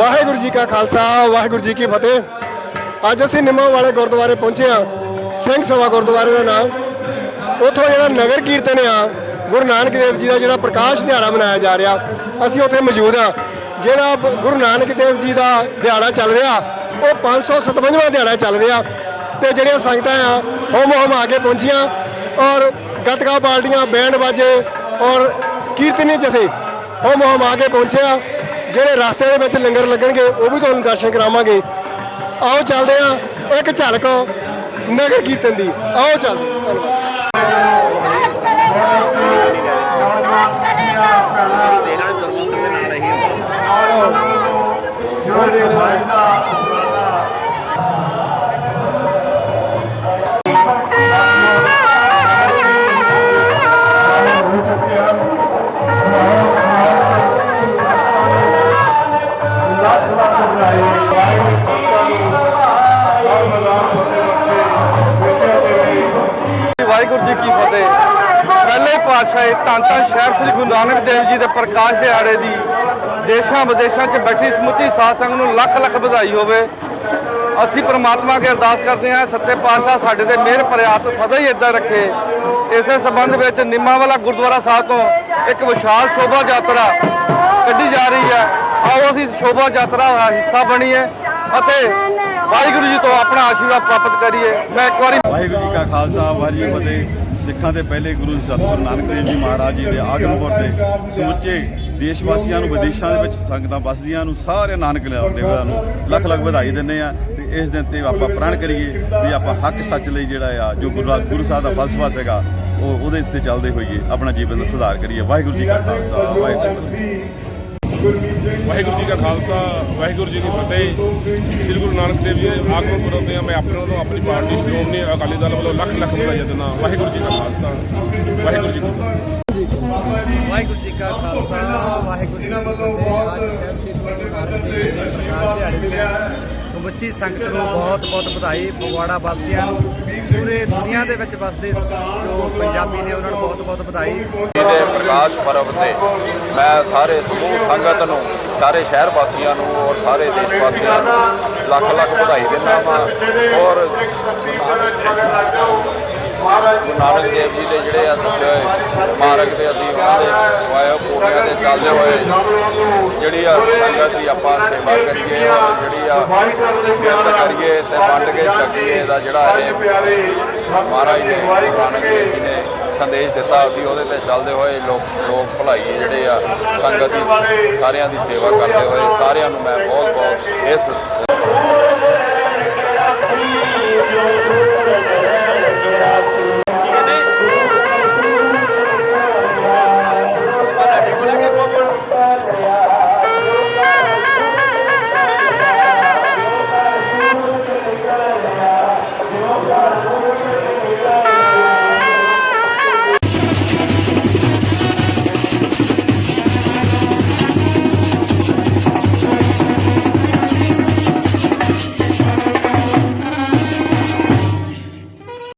ਵਾਹਿਗੁਰੂ ਜੀ ਕਾ ਖਾਲਸਾ, ਵਾਹਿਗੁਰੂ ਜੀ ਕੀ ਫਤਿਹ। ਅੱਜ ਅਸੀਂ ਨਿੰਮਾ ਵਾਲੇ ਗੁਰਦੁਆਰੇ ਪਹੁੰਚੇ ਹਾਂ, ਸਿੰਘ ਸਭਾ ਗੁਰਦੁਆਰੇ ਦਾ ਨਾਮ। ਉੱਥੋਂ ਜਿਹੜਾ ਨਗਰ ਕੀਰਤਨ ਆ, ਗੁਰੂ ਨਾਨਕ ਦੇਵ ਜੀ ਦਾ ਜਿਹੜਾ ਪ੍ਰਕਾਸ਼ ਦਿਹਾੜਾ ਮਨਾਇਆ ਜਾ ਰਿਹਾ, ਅਸੀਂ ਉੱਥੇ ਮੌਜੂਦ ਆ ਜਿਹੜਾ ਗੁਰੂ ਨਾਨਕ ਦੇਵ ਜੀ ਦਾ ਦਿਹਾੜਾ ਚੱਲ ਰਿਹਾ, ਉਹ 557ਵਾਂ ਦਿਹਾੜਾ ਚੱਲ ਰਿਹਾ ਤੇ ਜਿਹੜੀਆਂ ਸੰਗਤਾਂ ਆ ਹੋਮ ਹੋਮ ਆ ਕੇ ਪਹੁੰਚੀਆਂ ਔਰ ਗੱਤਕਾ ਬਾਲਟੀਆਂ ਬੈਂਡ ਬਾਜੇ ਔਰ ਕੀਰਤਨੀ ਜਥੇ ਹੋਮ ਹੋਮ ਆ ਕੇ ਪਹੁੰਚਿਆ। ਜਿਹੜੇ ਰਸਤੇ ਦੇ ਵਿੱਚ ਲੰਗਰ ਲੱਗਣਗੇ, ਉਹ ਵੀ ਤੁਹਾਨੂੰ ਦਰਸ਼ਨ ਕਰਾਵਾਂਗੇ। ਆਓ ਚੱਲਦੇ ਆ ਇੱਕ ਝਲਕ ਨਗਰ ਕੀਰਤਨ ਦੀ। ਆਓ ਚੱਲਦੇ ਧੰਨਵਾਦ। ਵਾਹਿਗੁਰੂ ਜੀ ਕੀ ਫਤਿਹ। ਪਹਿਲੇ ਪਾਤਸ਼ਾਹ ਧੰਨ ਧੰਨ ਸ਼ਹਿਰ ਸ੍ਰੀ ਗੁਰੂ ਨਾਨਕ ਦੇਵ ਜੀ ਦੇ ਪ੍ਰਕਾਸ਼ ਦਿਹਾੜੇ ਦੀ ਦੇਸ਼ਾਂ ਵਿਦੇਸ਼ਾਂ 'ਚ ਬੈਠੀ ਸਮੁੱਚੀ ਸਾਧ ਸੰਗਤ ਨੂੰ ਲੱਖ ਲੱਖ ਵਧਾਈ ਹੋਵੇ। ਅਸੀਂ ਪ੍ਰਮਾਤਮਾ ਅੱਗੇ ਅਰਦਾਸ ਕਰਦੇ ਹਾਂ, ਸੱਚੇ ਪਾਤਸ਼ਾਹ ਸਾਡੇ ਤੇ ਮਿਹਰ ਪ੍ਰਿਆਤ ਸਦਾ ਹੀ ਇਦਾਂ ਰੱਖੇ। ਇਸੇ ਸੰਬੰਧ ਵਿੱਚ ਨਿੰਮਾਵਾਲਾ ਗੁਰਦੁਆਰਾ ਸਾਹਿਬ ਤੋਂ ਇੱਕ ਵਿਸ਼ਾਲ ਸ਼ੋਭਾ ਯਾਤਰਾ ਕੱਢੀ ਜਾ ਰਹੀ ਹੈ। ਆਓ ਅਸੀਂ ਸ਼ੋਭਾ ਯਾਤਰਾ ਦਾ ਹਿੱਸਾ ਬਣੀਏ ਅਤੇ ਵਾਹਿਗੁਰੂ ਜੀ ਤੋਂ ਆਪਣਾ ਆਸ਼ੀਰਵਾਦ ਪ੍ਰਾਪਤ ਕਰੀਏ। ਮੈਂ ਇੱਕ ਵਾਰੀ ਵਾਹਿਗੁਰੂ ਜੀ ਕਾ ਖਾਲਸਾ, ਵਾਹਿਗੁਰੂ ਜੀ ਫਤਿਹ। ਸਿੱਖਾਂ ਦੇ ਪਹਿਲੇ ਗੁਰੂ ਸਤਿਗੁਰੂ ਨਾਨਕ ਦੇਵ ਜੀ ਮਹਾਰਾਜ ਜੀ ਦੇ ਆਗਮਨ ਤੇ ਸਮੁੱਚੇ ਦੇਸ਼ ਵਾਸੀਆਂ ਨੂੰ, ਵਿਦੇਸ਼ਾਂ ਦੇ ਵਿੱਚ ਸੰਗਤਾਂ ਵਸਦੀਆਂ ਨੂੰ, ਸਾਰੇ ਨਾਨਕ ਦੇਵਰਾਂ ਨੂੰ ਲੱਖ ਲੱਖ ਵਧਾਈ ਦਿੰਦੇ ਆ ਤੇ ਇਸ ਦਿਨ ਤੇ ਆਪਾਂ ਪ੍ਰਣ ਕਰੀਏ ਵੀ ਆਪਾਂ ਹੱਕ ਸੱਚ ਲਈ ਜਿਹੜਾ ਆ, ਜੋ ਗੁਰੂ ਗੁਰੂ ਸਾਹਿਬ ਦਾ ਫਲਸਫਾ ਸੀਗਾ, ਉਹ ਉਹਦੇ ਤੇ ਚੱਲਦੇ ਹੋਈਏ, ਆਪਣਾ ਜੀਵਨ ਦਾ ਸੁਧਾਰ ਕਰੀਏ। ਵਾਹਿਗੁਰੂ ਜੀ ਕਾ ਖਾਲਸਾ, ਵਾਹਿਗੁਰੂ ਫਤਿਹ। ਵਾਹਿਗੁਰੂ ਜੀ ਕਾ ਖਾਲਸਾ, ਵਾਹਿਗੁਰੂ ਜੀ ਦੀ ਫਤਿਹ। ਸ੍ਰੀ ਗੁਰੂ ਨਾਨਕ ਦੇਵ ਜੀ ਦੇ ਆਗਮਨ ਪੁਰਬ ਤੇ ਮੈਂ ਆਪਣੇ ਵੱਲੋਂ ਆਪਣੀ ਪਾਰਟੀ ਸ਼੍ਰੋਮਣੀ ਅਕਾਲੀ ਦਲ ਵੱਲੋਂ ਲੱਖ ਲੱਖ ਵਧਾਈਆਂ ਦਿੰਦਾ ਵਾਹਿਗੁਰੂ ਜੀ ਕਾ ਖਾਲਸਾ, ਵਾਹਿਗੁਰੂ ਜੀ ਵਾਹਿਗੁਰੂ ਜੀ ਕਾ ਖਾਲਸਾ, ਵਾਹਿਗੁਰੂ ਜੀ ਕੀ ਫਤਿਹ। ਅੱਜ ਸਾਹਿਬ ਸ੍ਰੀ ਗੁਰੂ ਨਾਨਕ ਦੇਵ ਜੀ ਦੇ ਸਮੁੱਚੀ ਸੰਗਤ ਨੂੰ ਬਹੁਤ ਬਹੁਤ ਵਧਾਈ। ਫਗਵਾੜਾ ਵਾਸੀਆਂ ਨੂੰ ਪੂਰੇ ਦੁਨੀਆ ਦੇ ਵਿੱਚ ਵਸਦੇ ਜੋ ਪੰਜਾਬੀ ਨੇ ਉਹਨਾਂ ਨੂੰ ਬਹੁਤ ਬਹੁਤ ਵਧਾਈ। ਜੀ ਪ੍ਰਕਾਸ਼ ਪਰਬ ਤੇ ਮੈਂ ਸਾਰੇ ਸਮੂਹ ਸੰਗਤ ਨੂੰ, ਸਾਰੇ ਸ਼ਹਿਰ ਵਾਸੀਆਂ ਨੂੰ ਔਰ ਸਾਰੇ ਦੇਸ਼ ਵਾਸੀਆਂ ਨੂੰ ਲੱਖ ਲੱਖ ਵਧਾਈ ਦਿੰਦਾ ਵਾਂ। ਔਰ ਗੁਰੂ ਨਾਨਕ ਦੇਵ ਜੀ ਦੇ ਜਿਹੜੇ ਆ ਦੱਸੇ ਹੋਏ ਮਾਰਗ ਤੇ ਅਸੀਂ ਉਹਨਾਂ ਦੇ ਵਾਇਆ ਪੂਰਨਿਆਂ ਦੇ ਚੱਲਦੇ ਹੋਏ ਜਿਹੜੀ ਆ ਸੰਗਤ ਦੀ ਆਪਾਂ ਸੇਵਾ ਕਰੀਏ ਜਿਹੜੀ ਆ ਕਿਰਤ ਕਰੀਏ ਤੇ ਵੰਡ ਕੇ ਛਕੀਏ ਦਾ ਜਿਹੜਾ ਇਹ ਮਹਾਰਾਜ ਨੇ, ਗੁਰੂ ਨਾਨਕ ਦੇਵ ਜੀ ਨੇ ਸੰਦੇਸ਼ ਦਿੱਤਾ, ਅਸੀਂ ਉਹਦੇ ਤੇ ਚੱਲਦੇ ਹੋਏ ਲੋਕ ਲੋਕ ਭਲਾਈ ਜਿਹੜੇ ਆ ਸੰਗਤ ਦੀ ਸਾਰਿਆਂ ਦੀ ਸੇਵਾ ਕਰਦੇ ਹੋਏ, ਸਾਰਿਆਂ ਨੂੰ ਮੈਂ ਬਹੁਤ ਬਹੁਤ ਇਸ